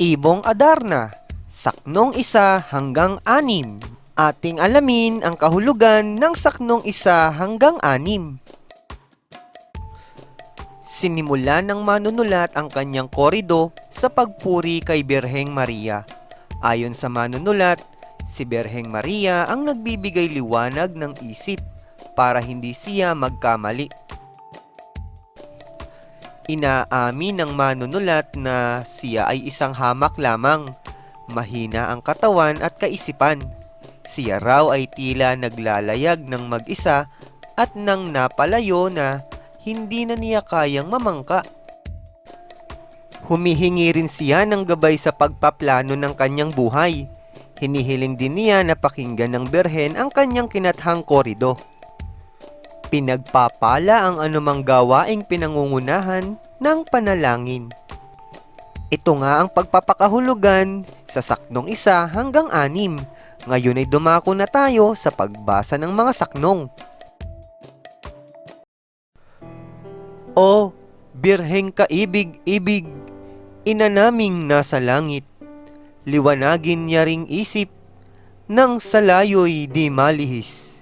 Ibong Adarna, saknong isa hanggang anim. Ating alamin ang kahulugan ng saknong isa hanggang anim. Sinimula ng manunulat ang kanyang korido sa pagpuri kay Birheng Maria. Ayon sa manunulat, si Birheng Maria ang nagbibigay liwanag ng isip para hindi siya magkamali. Inaamin ng manunulat na siya ay isang hamak lamang, mahina ang katawan at kaisipan. Siya raw ay tila naglalayag ng mag-isa at nang napalayo na hindi na niya kayang mamangka. Humihingi rin siya ng gabay sa pagpaplano ng kanyang buhay. Hinihiling din niya na pakinggan ng berhen ang kanyang kinathang korido. Pinagpapala ang anumang gawaing pinangungunahan ng panalangin. Ito nga ang pagpapakahulugan sa saknong isa hanggang anim. Ngayon ay dumako na tayo sa pagbasa ng mga saknong. O, birheng kaibig-ibig, ina naming nasa langit, liwanagin niya ring isip, nang sa layo'y di malihis.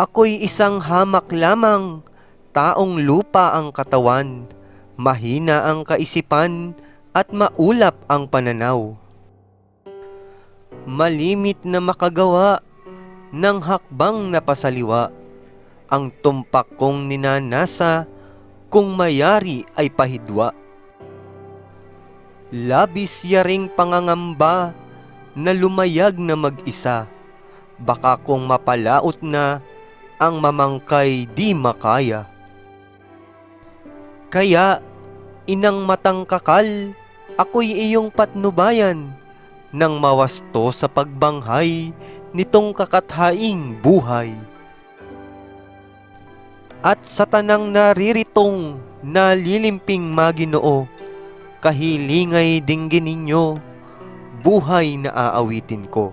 Ako'y isang hamak lamang, taong lupa ang katawan, mahina ang kaisipan, at maulap ang pananaw. Malimit na makagawa ng hakbang na pasaliwa, ang tumpak kong ninanasa kung mayari ay pahidwa. Labis yaring pangangamba na lumayag na mag-isa, baka kung mapalaot na ang mamangkay di makaya. Kaya, inang matang kakal, ako'y iyong patnubayan, nang mawasto sa pagbanghay nitong kakathaing buhay. At sa tanang nariritong nalilimping maginoo, kahilingay dinggin ninyo, buhay na aawitin ko.